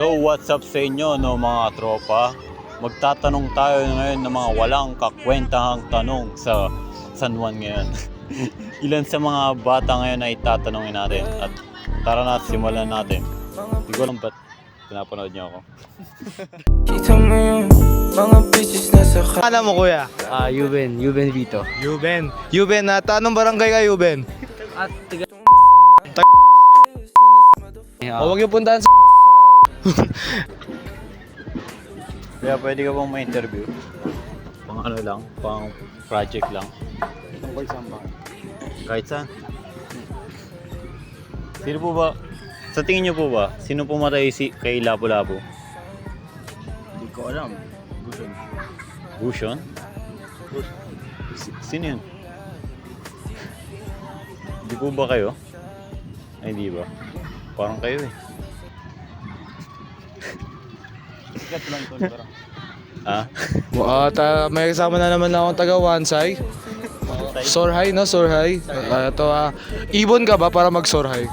So what's up sa inyo no mga tropa? Magtatanong tayo ngayon ng mga walang kakwentahang tanong sa San Juan ngayon. Ilan sa mga bata ngayon ay tatanungin natin at tara na simulan natin. Hindi ko alam ba't pinapanood niyo ako. Kita mo yung mga bitches na sa Ano mo kuya? Ah, Yuben, Yuben Vito. Yuben. Yuben, at anong barangay ka Yuben? At tiga... O wag yung puntahan sa... Kaya pwede ka bang ma-interview? Pang ano lang, pang project lang. Tungkol saan ba? Kahit saan. Sino po ba, sa tingin niyo po ba, sino pumatay si kay Lapu-Lapu? Hindi ko alam. Gusto. Bushon? Si- Sino yun? Di po ba kayo? Ay, di ba? Parang kayo eh. Ah? At ah, may kasama na naman akong taga Wansay. Sorhay, no? Sorhay. Uh, ito, ah, ibon ka ba para mag-sorhay?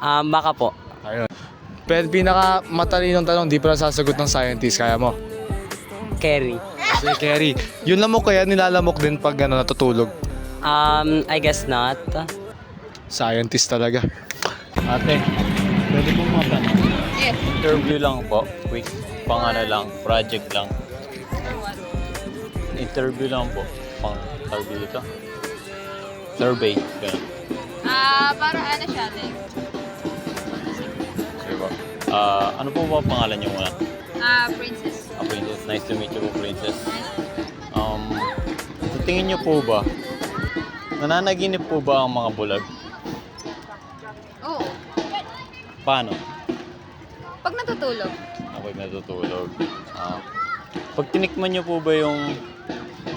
Ah, baka po. Pero pinaka matalinong tanong, di pa sasagot ng scientist. Kaya mo? Kerry. Si Kerry. Yun lamok kaya nilalamok din pag ano, natutulog. Um, I guess not. Scientist talaga. Ate, pwede pong matanong? Yes. Interview lang po. Quick. Pang ano lang, project lang. Interview lang po. Pang tawag dito. Survey. Ganun. Ah, para ano siya, like, Sige po. Ah, ano po ba pangalan niyo muna? ah, princess. Ah, Princess. Nice to meet you po, Princess. Um, sa tingin niyo po ba, nananaginip po ba ang mga bulag? Oo. Paano? Pag natutulog. Kapag natutulog. Ah, pag tinikman niyo po ba yung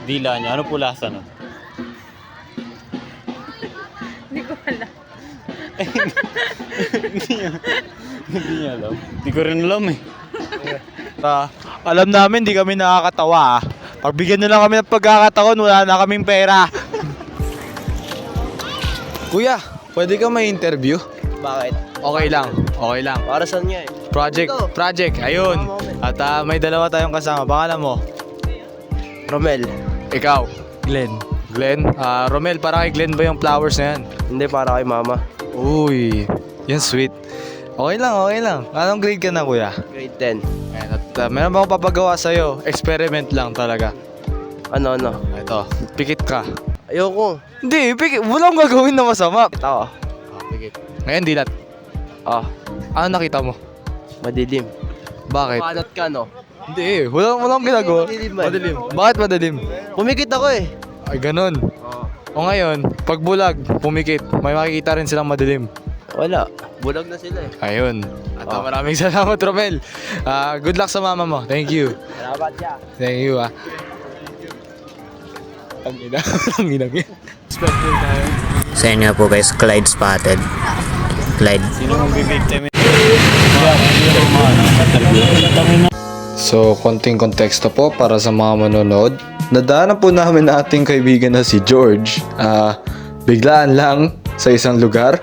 dila niyo, ano po lasa nun? Hindi ko alam. Hindi niya, hindi niya alam. Hindi ko rin alam eh. Ah, alam namin, di kami nakakatawa. ah. Pagbigyan nyo lang kami ng pagkakataon, wala na kaming pera. Kuya, pwede ka may interview? Bakit? Okay lang, okay lang. Para saan nga eh? Project, project, ayun. At ah, may dalawa tayong kasama. Pangalan mo? Romel. Ikaw. Glenn. Glenn? Ah, Romel, para kay Glenn ba yung flowers na yan? Hindi, para kay mama. Uy, yan sweet. Okay lang, okay lang. Anong grade ka na, kuya? Grade 10. Ayan, at ah, meron ba akong papagawa sa'yo? Experiment lang talaga. Ano, ano? Ito, pikit ka. Ayoko. Hindi, pikit. Walang gagawin na masama. Ito ako. Pikit. Ngayon, dilat. Ah, Ano nakita mo? madilim. Bakit? Panat ka, no? Hindi, walang, walang ginagawa. Madilim man. Madilim. Bakit madilim? Pumikit ako eh. Ay, ganun. Oo. O ngayon, pag bulag, pumikit, may makikita rin silang madilim. Wala. Bulag na sila eh. Ayun. At Oh. maraming salamat, Romel. Ah, good luck sa mama mo. Thank you. Salamat siya. Thank you, ah. Ang ina. Ang ina. Sa inyo po guys, Clyde spotted. Clyde. Sino mong bibigtimin? Interview. So, konting konteksto po para sa mga manonood. Nadaanan po namin na ating kaibigan na si George. Ah, biglaan lang sa isang lugar.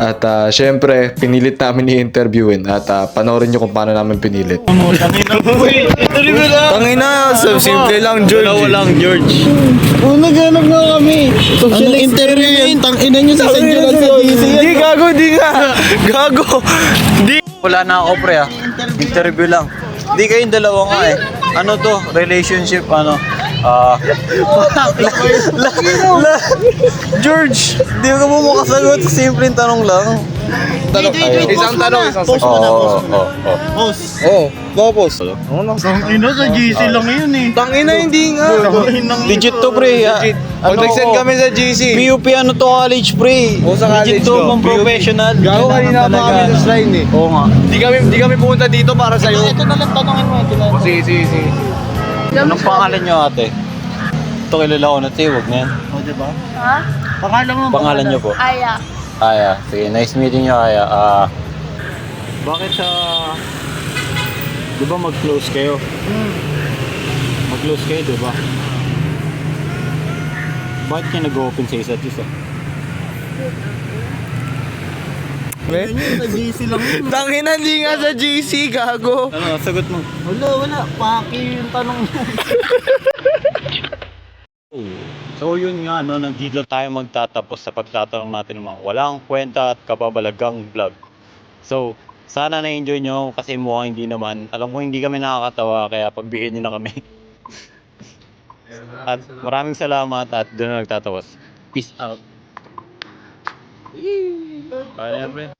At ah, syempre, pinilit namin i-interviewin. At ah, panoorin nyo kung paano namin pinilit. Tangina, so simple lang, George. Dalawa lang, George. Oh, naghanap nga kami. Social interview yan. Tangina nyo sa San Juan sa DC yan. Hindi, gago, di nga. Gago. Wala na ako pre ah. Interview lang. Di kayong dalawa nga eh. Ano to? Relationship ano? Ah. George, di ka mo makasagot. Simpleng tanong lang. Tanong, isang tanong, isang Post mo na, Oo, post mo. oo, oo. Post. Oo, tapos. Tangina sa GC lang yun eh. Tangina, hindi nga. Legit to pre. ah. Pag nag-send kami sa GC. PUP ano to college pre. Oo, sa college Legit to, ko. pang professional. Gago kanina pa kami sa ano. slide eh. Oo nga. Di kami di kami pumunta dito para sa iyo. Ito na lang tanongin mo. Ito na. Sige, sige, sige. Anong pangalan nyo ate? Ito kilala ko na to, eh, wag na yan. O, diba? Ha? Pangalan mo. Pangalan nyo po? Aya. Aya. Sige, nice meeting nyo Aya. Ah, bakit sa... Di ba mag-close kayo? Mag-close kayo, di ba? Bakit kayo nag-open sa isa't isa? Sa GC lang yun. Tangin hindi nga sa GC, gago. Ano, sagot mo. Wala, wala. Paki yung tanong mo. So yun nga, no, nandito tayo magtatapos sa pagtatanong natin ng mga walang kwenta at kababalagang vlog. So, sana na-enjoy nyo kasi mukhang hindi naman. Alam ko hindi kami nakakatawa kaya pagbigyan nyo na kami. at maraming salamat at doon na nagtatapos. Peace out. Bye, Alfred.